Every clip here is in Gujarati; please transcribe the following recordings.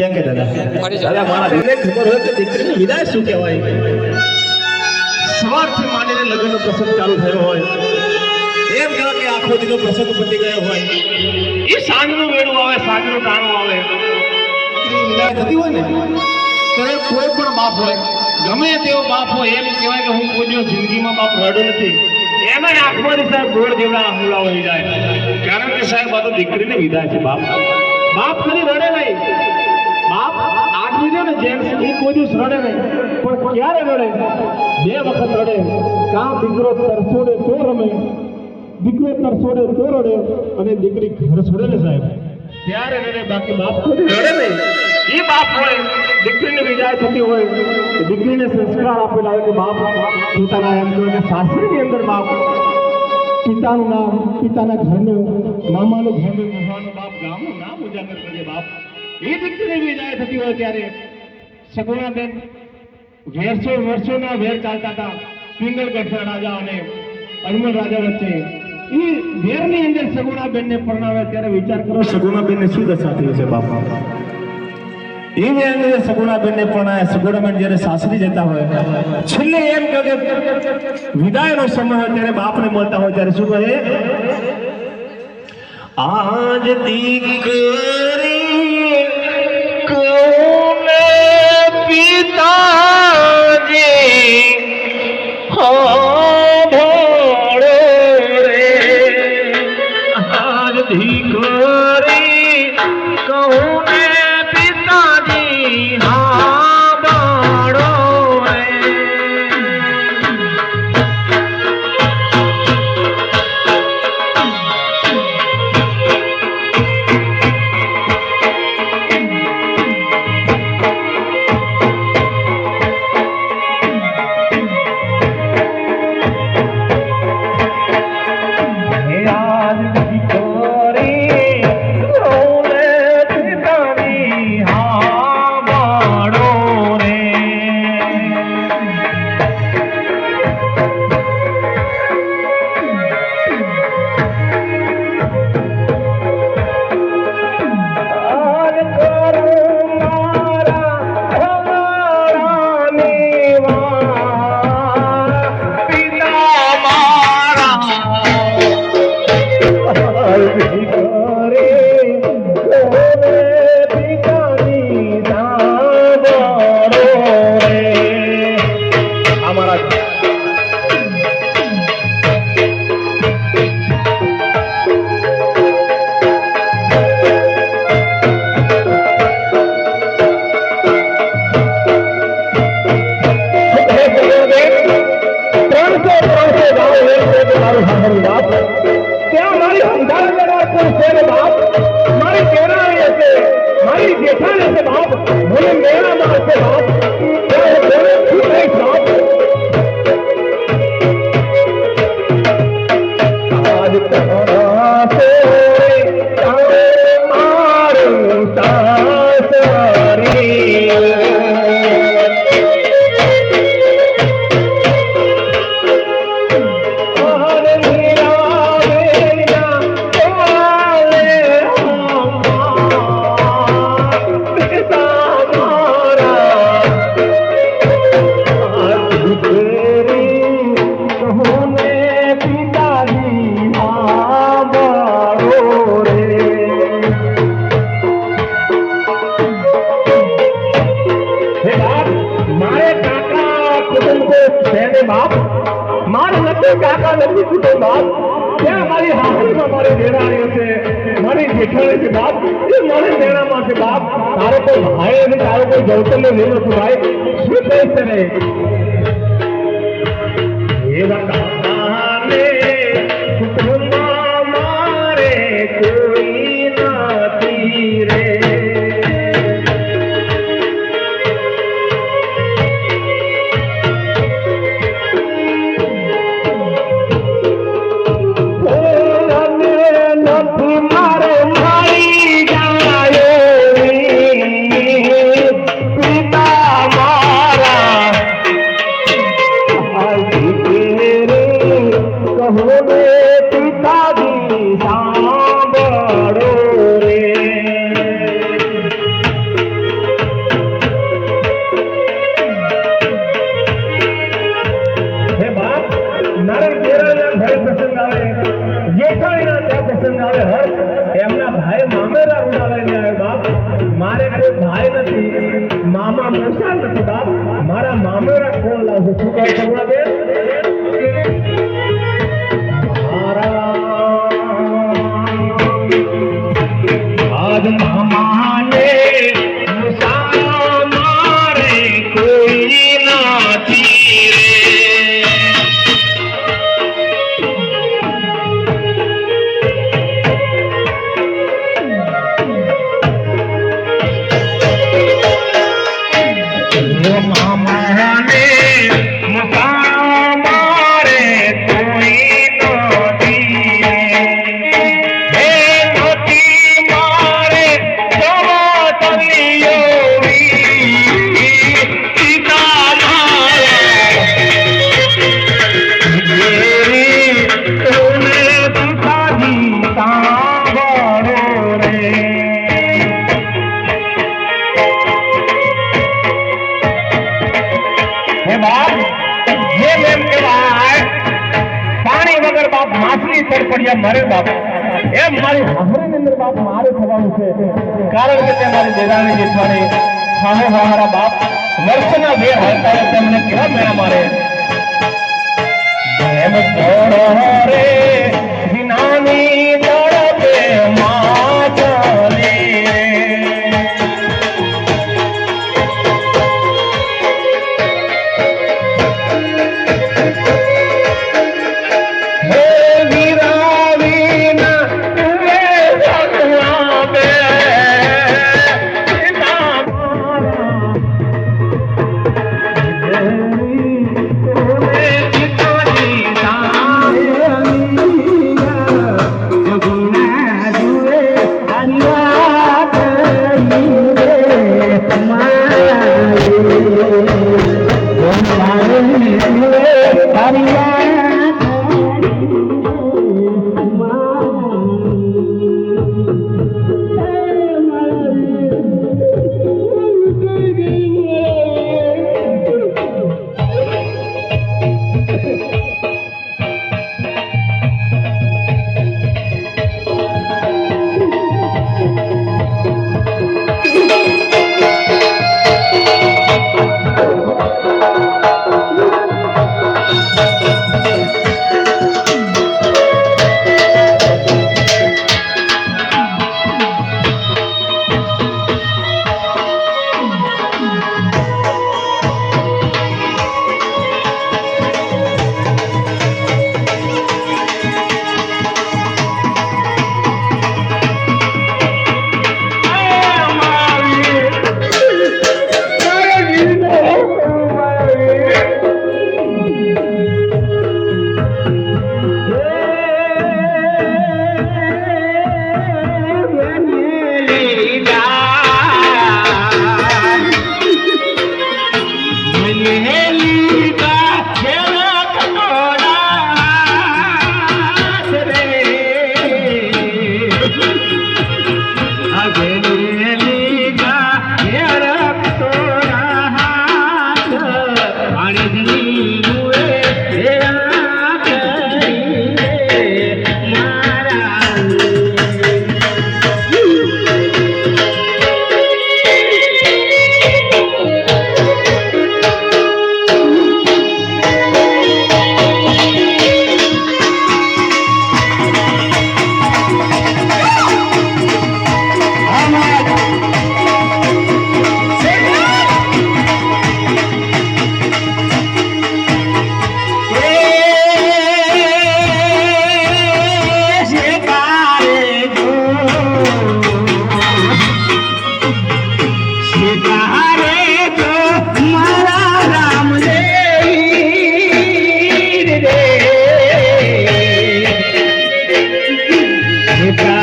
કેમ કે દાદા? દાદા મારા દિલને ખબર હોય કે દીકરીની વિદાય શું કહેવાય? સવારથી માંડીને લગ્નનો પ્રસંગ ચાલુ થયો હોય. એમ કહેવાય કે આખો દીનો પ્રસંગ પતી ગયો હોય. એ સાંજનું વેળું આવે સાંજનું ટાણું આવે. વિદાય થતી હોય ને ત્યારે કોઈ પણ બાપ હોય ગમે તેવો બાપ હોય એમ કહેવાય કે હું કોઈ દિવસ જિંદગીમાં બાપ રડ્યો નથી. એના આંખમાંથી સાહેબ ગોળ જેવડા આંસુડા હોય જાય. કારણ કે સાહેબ આ તો દીકરીને વિદાય છે બાપ. બાપ ખાલી રડે નહીં. આદમી છે ને જેન્ટ્સ એ કોઈ દિવસ રડે નહીં. પણ ક્યારે રડે? બે વખત રડે. કાં દીકરો તરસોડે તો રમે. દીકરો તરસોડે તો રડે. અને દીકરી ઘર છોડે ને સાહેબ? ત્યારે રડે, બાકી બાપ કોઈ રડે નહીં. એ બાપ હોય, દીકરીને વિદાય થતી હોય દીકરીને સંસ્કાર આપેલા હોય કે બાપ પોતાના એમ કે સાસરીની અંદર બાપ. પિતાનું નામ, પિતાના ઘરનું, મામાનું ઘરનું મહાનું બાપ ગામનું નામ ઉજાગર કરે. એ દીકરીની વિદાય થતી હોય ત્યારે. સગુણાબેન વર્ષો વર્ષોના વેર ચાલતા હતા પિંગલગઢના રાજા અને અજમલ રાજા વચ્ચે. એ વેરની અંદર સગુણાબેનને પરણાવે ત્યારે વિચાર કરો, સગુણાબેનને શું દશા થઈ છે બાપા? જ્યારે સાસરી જતા હોય, છેલ્લે એમ કહે કે વિદાયનો સમય હોય બાપને મળતા હોય ત્યારે શું કહે? આજ દીકરી કોને તારો કોઈ ગૌતમ નહીં હતું ભાઈ શું કહે છે ને? એ કાકાને ભાઈ નથી મામા નથી બાપ. મારા મામેરા કોણ લાવશે? શું કહે આજ મામા મારી દેરાણી જેઠાણી સામે મારા બાપ વર્ષના બે હતા તેમને કેવા મેળા મારે. Goodbye.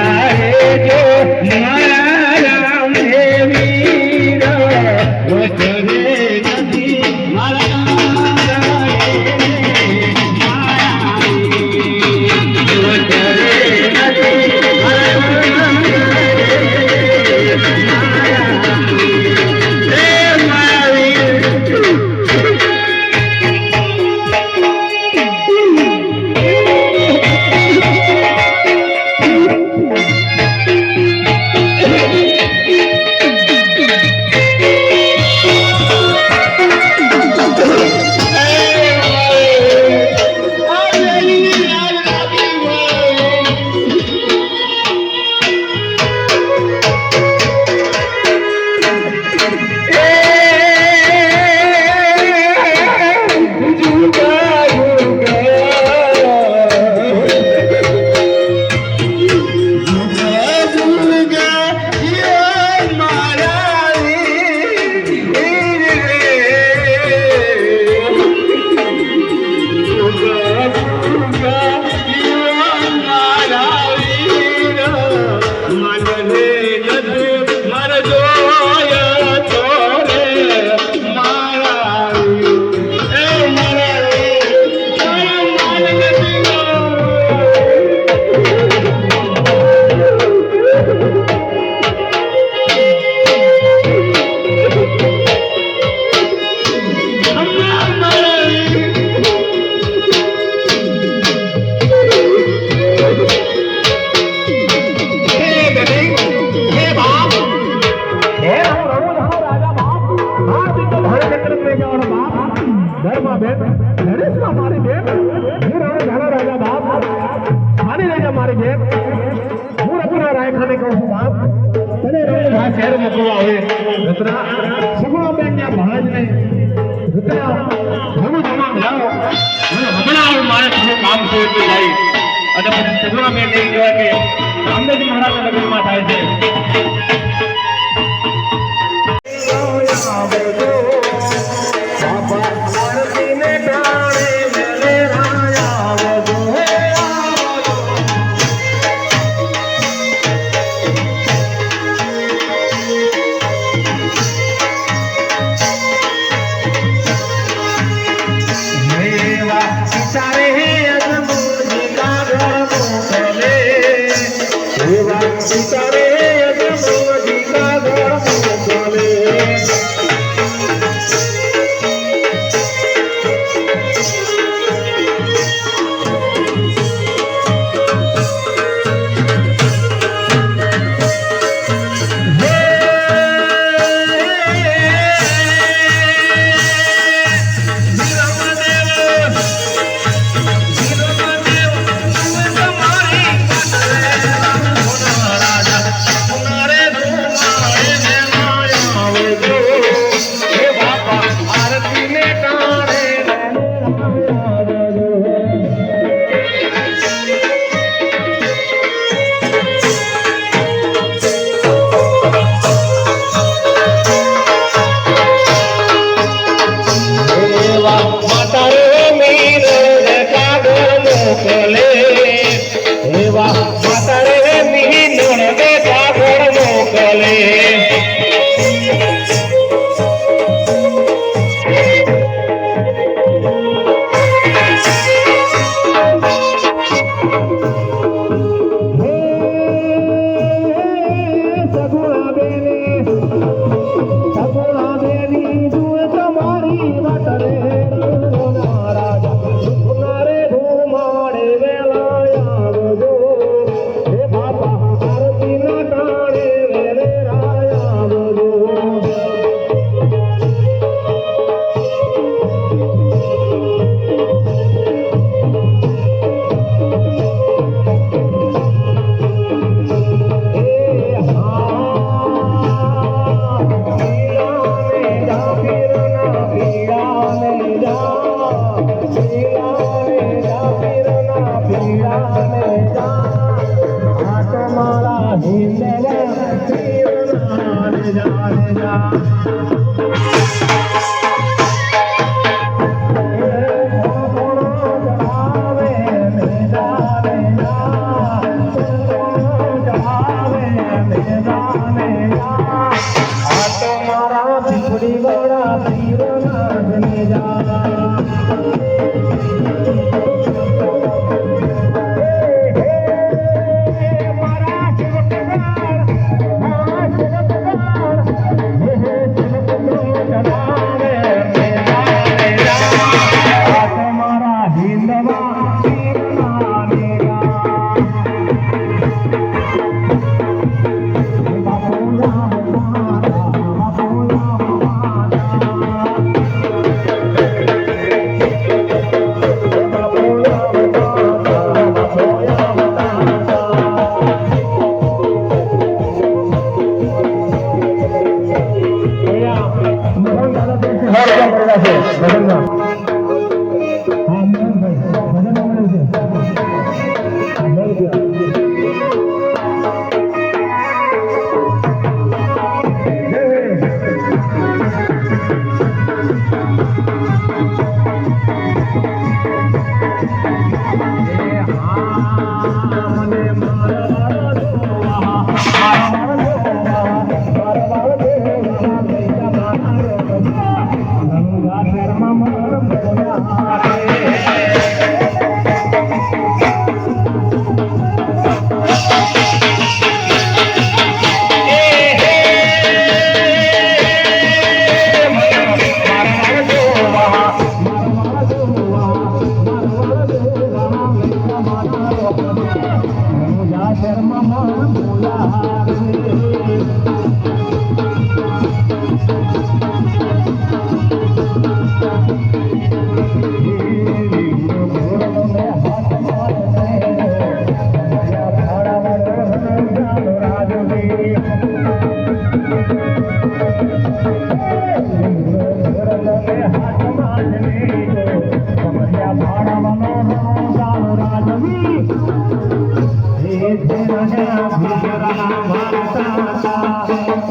જાહેર મોકલવા હોય. રત્ના સગુણા બેનના મહારાજને રત્ના ઘણું જમા લાવો. અને હમણાં મારે થોડું કામ છે એટલે ભાઈ અને પછી સગુણા બેન એમ કહેવાય કે રામદેવજી મહારાજના નગરમાં થાય છે. রে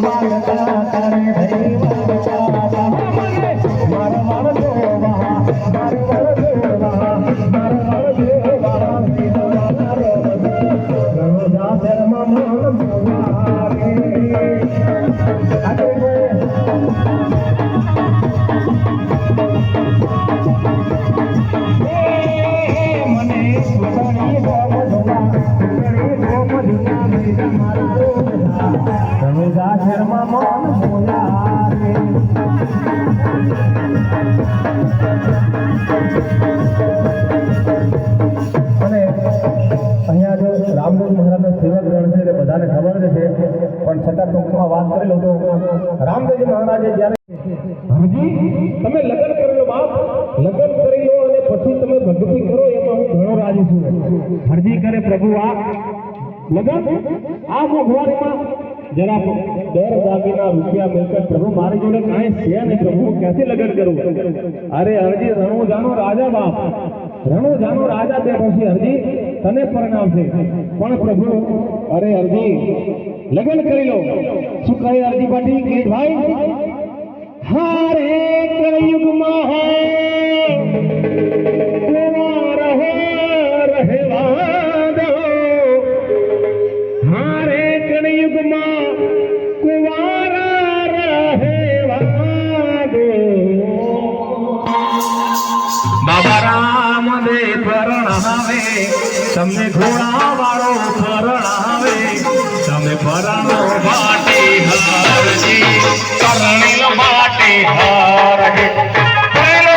અને છતાં ટૂંકમાં વાત કરી લઉં તો રામદેવજી મહારાજે જ્યારે હરજી તમે લગ્ન કર્યો બાપ, લગ્ન કરી લો અને પછી તમે ભક્તિ કરો, એમાં હું ઘણો રાજી છું. હરજી કરે પ્રભુ આ લગ્ન. આ મોઘવારીમાં જરા દર દાગીના રૂપિયા મિલકત પ્રભુ, મારી જોડે કાંઈ છે નહીં પ્રભુ ક્યાંથી લગ્ન કરું? અરે હરજી રણુ જાનો રાજા બાપ. રણુ જાનો રાજા બેઠો છે હરજી તને પરણાવશે. પણ પ્રભુ, અરે હરજી લગ્ન કરી લો. શું કહે હરજી પાટી કે ભાઈ? હારે કળયુગમાં હે. તમને ઘોડા વાળો પરણાવે તમે પરણો માટે હારજી કરણીલ માટે હારજે પહેલો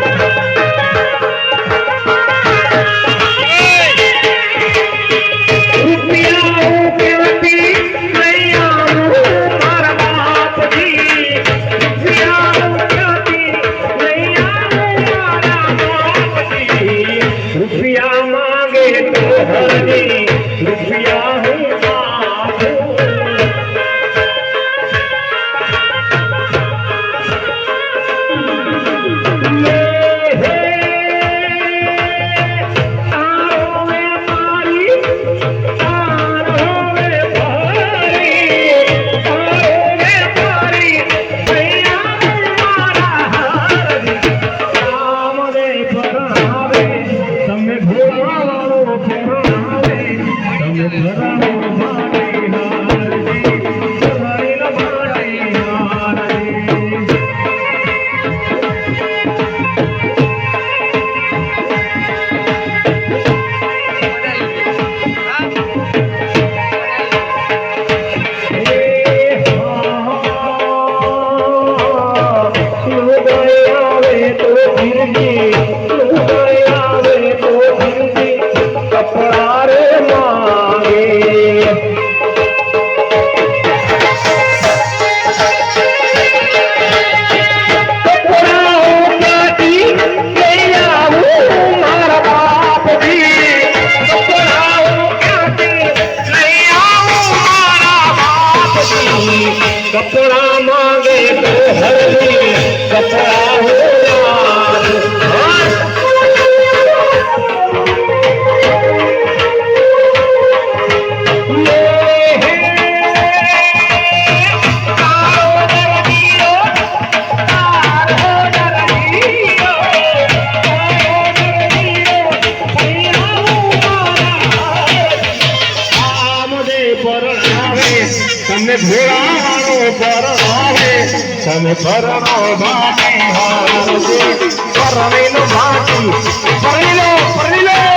તમે પરણો હારશે પરણેલો બાટી પરણેલો પરણેલો. હજુ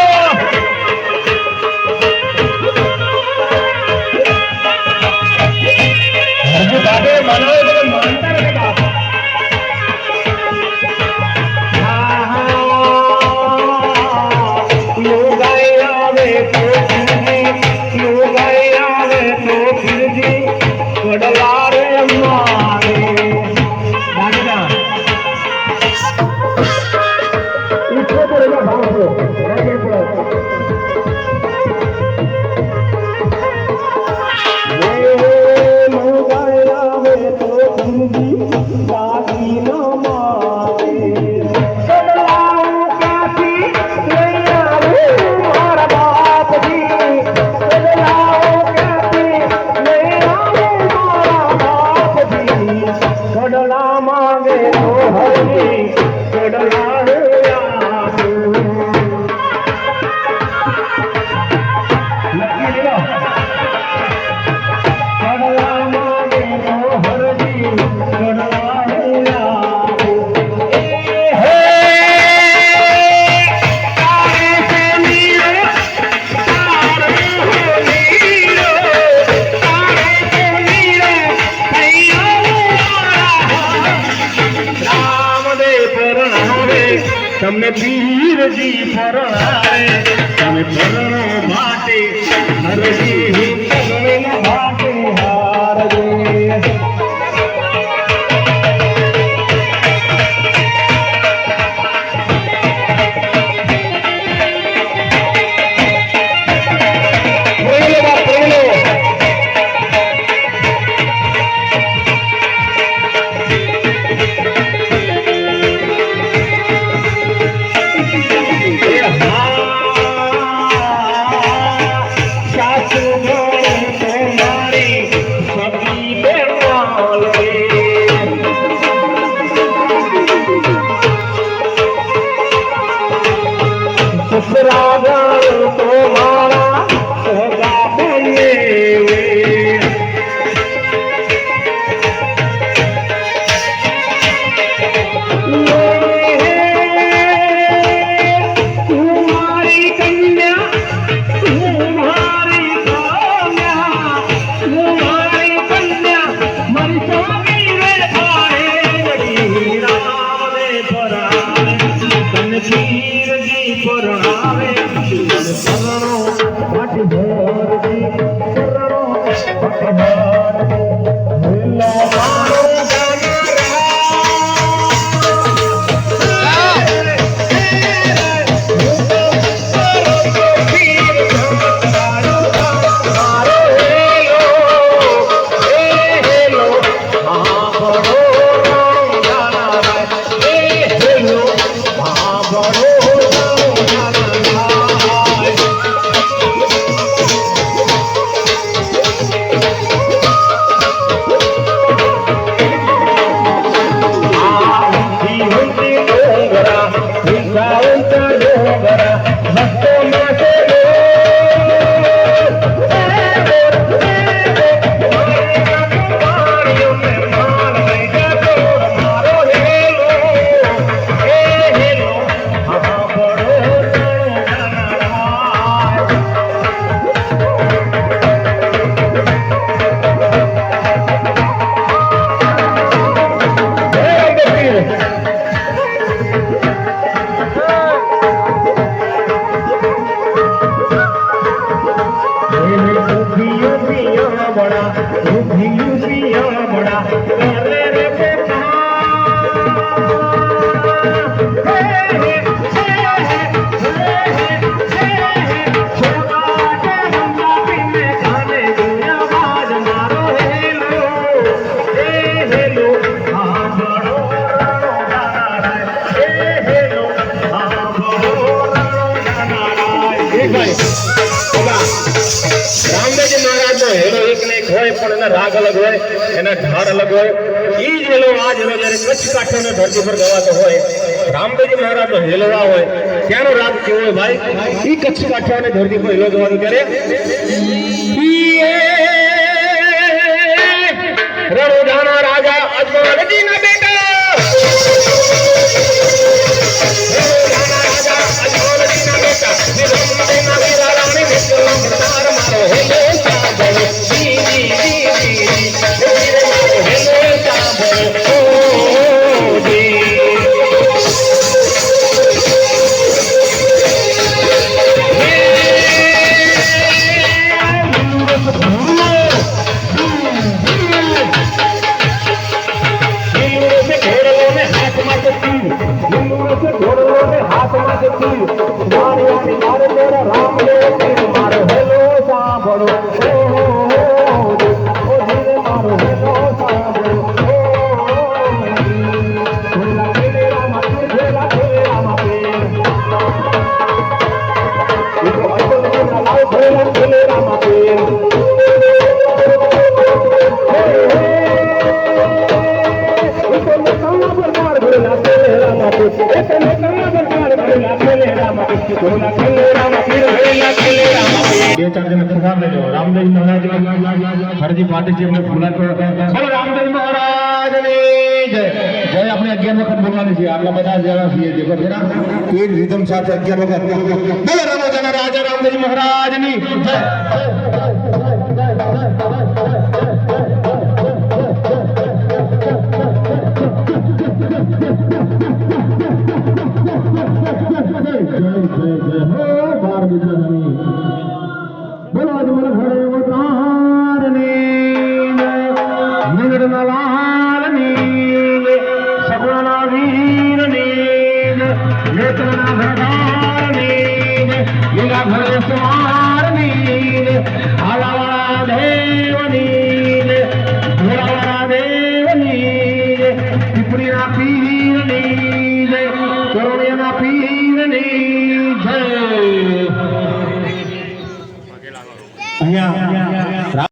ڏو برا એના રાગ અલગ હોય, એના ઢાળ અલગ હોય. એ જ હેલવા આ જ હેલો કચ્છ કાંઠાને ધરતી પર ગવાતો હોય રામદેવજી મહારાજનો હેલો આ હોય, ત્યાંનો રાગ કેવો હોય ભાઈ? એ કચ્છ કાંઠાને ધરતી પર હેલો ગવાતો ત્યારે રણુજાના રાજા અજમલજીના બેટા Oh मान जी आप लोग बता जरा सी है देखो बेटा एक रिदम साथ है क्या बगैर बोल रहा हूं जना राजा राम जी महाराज नी बोलो आज मेरे घर में वो नगर नाला સુમારની આલાવાળા દેવની